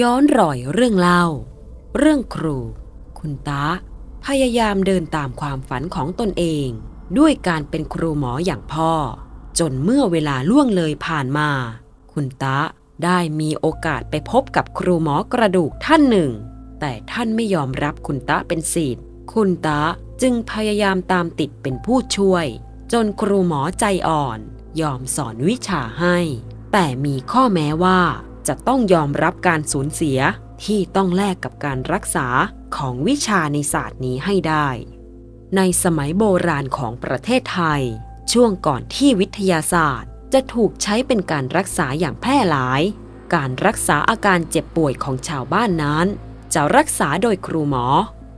ย้อนรอยเรื่องเล่า เรื่องครู คุณตาพยายามเดินตามความฝันของตนเอง ด้วยการเป็นครูหมออย่างพ่อ จนเมื่อเวลาล่วงเลยผ่านมา คุณตาได้มีโอกาสไปพบกับครูหมอกระดูกท่านหนึ่ง แต่ท่านไม่ยอมรับคุณตาเป็นศิษย์คุณตาจึงพยายามตามติดเป็นผู้ช่วย จนครูหมอใจอ่อน ยอมสอนวิชาให้ แต่มีข้อแม้ว่า จะต้องยอมรับการสูญเสียที่ต้องแลกกับการรักษาของวิชาในศาสตร์นี้ให้ได้ ในสมัยโบราณของประเทศไทย ช่วงก่อนที่วิทยาศาสตร์ จะถูกใช้เป็นการรักษาอย่างแพร่หลาย การรักษาอาการเจ็บป่วยของชาวบ้านนั้น จะรักษาโดยครูหมอ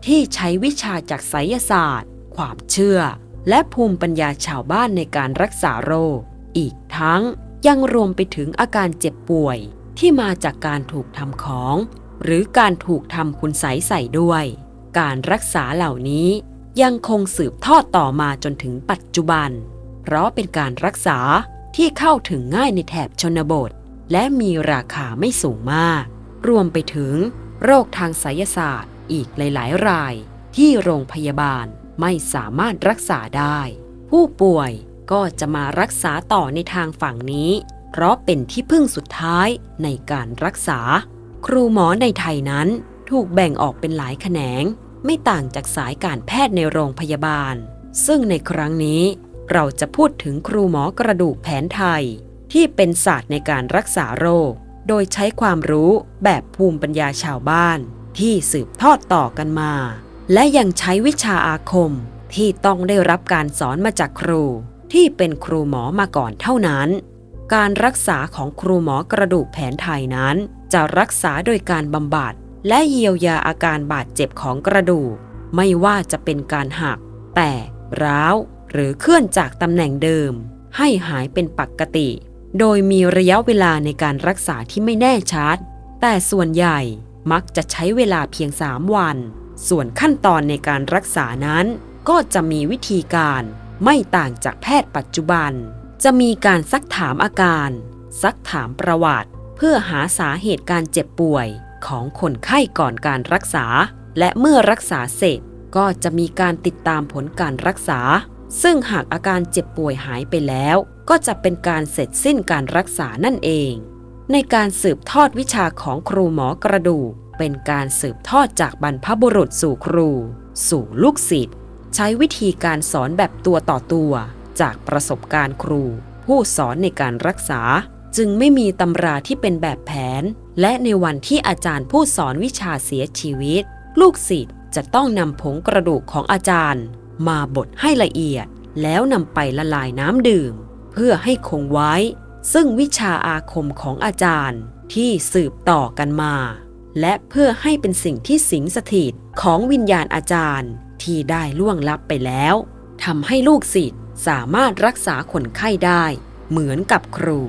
ที่ใช้วิชาจากไสยศาสตร์ ความเชื่อ และภูมิปัญญาชาวบ้านในการรักษาโรค อีกทั้งยังรวมไปถึงอาการเจ็บป่วย ที่มาจากการถูกทำของ หรือการถูกทำคุณใสใส่ด้วย การรักษาเหล่านี้ยังคงสืบทอดต่อมาจนถึงปัจจุบัน เพราะเป็นการรักษาที่เข้าถึงง่ายในแถบชนบท และมีราคาไม่สูงมาก รวมไปถึง โรคทางไสยศาสตร์อีกหลาย ๆ ราย ที่โรงพยาบาลไม่สามารถรักษาได้ ผู้ป่วยก็จะมารักษาต่อในทางฝั่งนี้ เพราะเป็นที่พึ่งสุดท้ายในการรักษา ครูหมอในไทยนั้นถูกแบ่งออกเป็นหลายแขนง ไม่ต่างจากสายการแพทย์ในโรงพยาบาล ซึ่งในครั้งนี้เราจะพูดถึงครูหมอกระดูกแผนไทย ที่เป็นศาสตร์ในการรักษาโรค โดยใช้ความรู้แบบภูมิปัญญาชาวบ้าน ที่สืบทอดต่อกันมา และยังใช้วิชาอาคมที่ต้องได้รับการสอนมาจากครู ที่เป็นครูหมอมาก่อนเท่านั้น การรักษาของครูหมอกระดูกแผนไทยนั้น จะรักษาโดยการบำบัดและเยียวยาอาการบาดเจ็บของกระดูก ไม่ว่าจะเป็นการหัก แตกร้าว หรือเคลื่อนจากตำแหน่งเดิม ให้หายเป็นปกติ โดยมีระยะเวลาในการรักษาที่ไม่แน่ชัด แต่ส่วนใหญ่มักจะใช้เวลาเพียง 3 วัน ส่วนขั้นตอนในการรักษานั้น ก็จะมีวิธีการไม่ต่างจากแพทย์ปัจจุบัน จะมีการซักถามอาการ ซักถามประวัติ เพื่อหาสาเหตุการเจ็บป่วยของคนไข้ก่อนการรักษา และเมื่อรักษาเสร็จก็จะมีการติดตามผลการรักษา ซึ่งหากอาการเจ็บป่วยหายไปแล้ว ก็จะเป็นการเสร็จสิ้นการรักษานั่นเอง ในการสืบทอดวิชาของครูหมอกระดูกเป็นการสืบทอดจากบรรพบุรุษสู่ครู สู่ลูกศิษย์ใช้วิธีการสอนแบบตัวต่อตัว จากประสบการณ์ครู ผู้สอนในการรักษา จึงไม่มีตำราที่เป็นแบบแผน และในวันที่อาจารย์ผู้สอนวิชาเสียชีวิต ลูกศิษย์จะต้องนำผงกระดูกของอาจารย์ มาบดให้ละเอียด แล้วนำไปละลายน้ำดื่ม เพื่อให้คงไว้ ซึ่งวิชาอาคมของอาจารย์ที่สืบต่อกันมา และเพื่อให้เป็นสิ่งที่สิงสถิตของวิญญาณอาจารย์ที่ได้ล่วงลับไปแล้วทำให้ลูกศิษย์ สามารถรักษาคนไข้ได้เหมือนกับครู